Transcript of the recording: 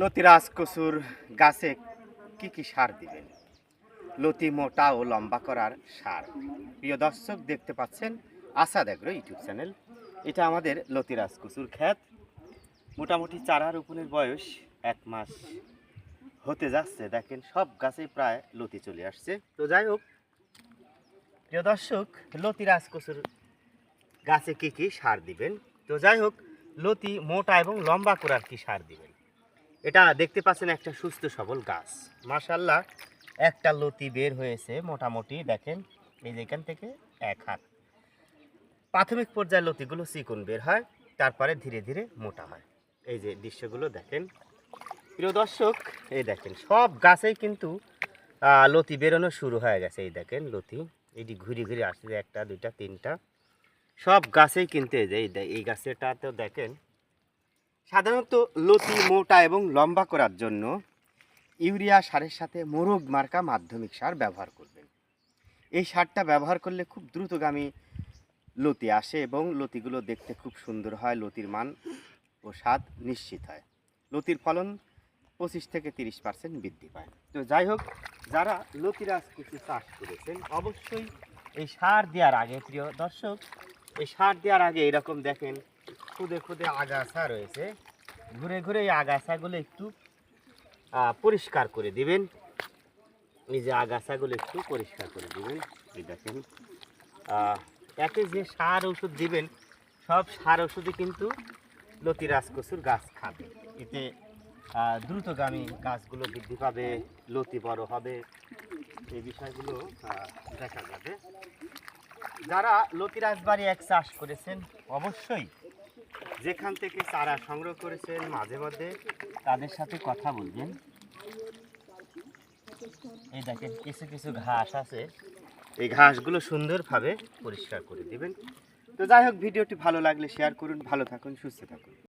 লতি রাজকসুর গাছে কি কি সার দিবেন লতি মোটা ও লম্বা করার সার। প্রিয় দর্শক, দেখতে পাচ্ছেন আশা দেখল ইউটিউব চ্যানেল। এটা আমাদের লতি রাজকসুর খ্যাত মোটামুটি চারা রোপণের বয়স এক মাস হতে যাচ্ছে। দেখেন, সব গাছে প্রায় লতি চলে আসছে। তো যাই হোক, প্রিয় দর্শক লতি রাজকসুর গাছে কি কি সার দিবেন? তো যাই হোক লতি, মোটা এবং লম্বা করার কি সার দিবেন? এটা দেখতে পাচ্ছেন একটা সুস্থ সবল গাছ। মাশাল্লাহ একটা লতি বের হয়েছে মোটামুটি, দেখেন, এই যে এখান থেকে এক হাত। প্রাথমিক পর্যায়ে লতিগুলো চিকন বের হয়, তারপরে ধীরে ধীরে মোটা হয়। এই যে দৃশ্যগুলো দেখেন। প্রিয় দর্শক, এই দেখেন, সব গাছেই কিন্তু লতি বেরোনো শুরু হয়ে গেছে। এই দেখেন, লতি, এটি ঘুরে ঘুরে আসছে, একটা, দুইটা, তিনটা। সব গাছেই কিন্তু এই যে এই দে- এই গাছেটাতেও দেখেন। সাধারণত লতি, মোটা এবং লম্বা করার জন্য ইউরিয়া সারের সাথে মোরগ মার্কা মাধ্যমিক সার ব্যবহার করবেন। এই সারটা ব্যবহার করলে খুব দ্রুতগামী লতি আসে এবং লতিগুলো দেখতে খুব সুন্দর হয়, লতির মান ও স্বাদ নিশ্চিত হয়। লতির ফলন পঁচিশ থেকে তিরিশ পার্সেন্ট বৃদ্ধি পায়। তো যাই হোক, যারা লতিরাজ কিছু চাষ করেছেন, অবশ্যই এই সার দেওয়ার আগে প্রিয় দর্শক এই সার দেওয়ার আগে এরকম দেখেন, খুদে খুদে আগাছা রয়েছে। ঘুরে ঘুরে এই আগাছাগুলো একটু পরিষ্কার করে দিবেন। এই যে আগাছাগুলো একটু পরিষ্কার করে দিবেন, এই দেখেন। একে যে সার ওষুধ দিবেন, সব সার ওষুধই কিন্তু লতিরাজ রাজকসুর গাছ খাবে। এতে দ্রুতগামী গাছগুলো বৃদ্ধি পাবে, লতি বড় হবে। এই বিষয়গুলো দেখা যাবে। যারা লতি রাজবাড়ি এক চাষ করেছেন, অবশ্যই যেখান থেকে চারা সংগ্রহ করেছেন, মাঝে মধ্যে তাদের সাথে কথা বলবেন। এই দেখেন, কিছু কিছু ঘাস আছে। এই ঘাসগুলো সুন্দরভাবে পরিষ্কার করে দিবেন। তো যাই হোক, ভিডিওটি ভালো লাগলে শেয়ার করুন, ভালো থাকুন, সুস্থ থাকুন।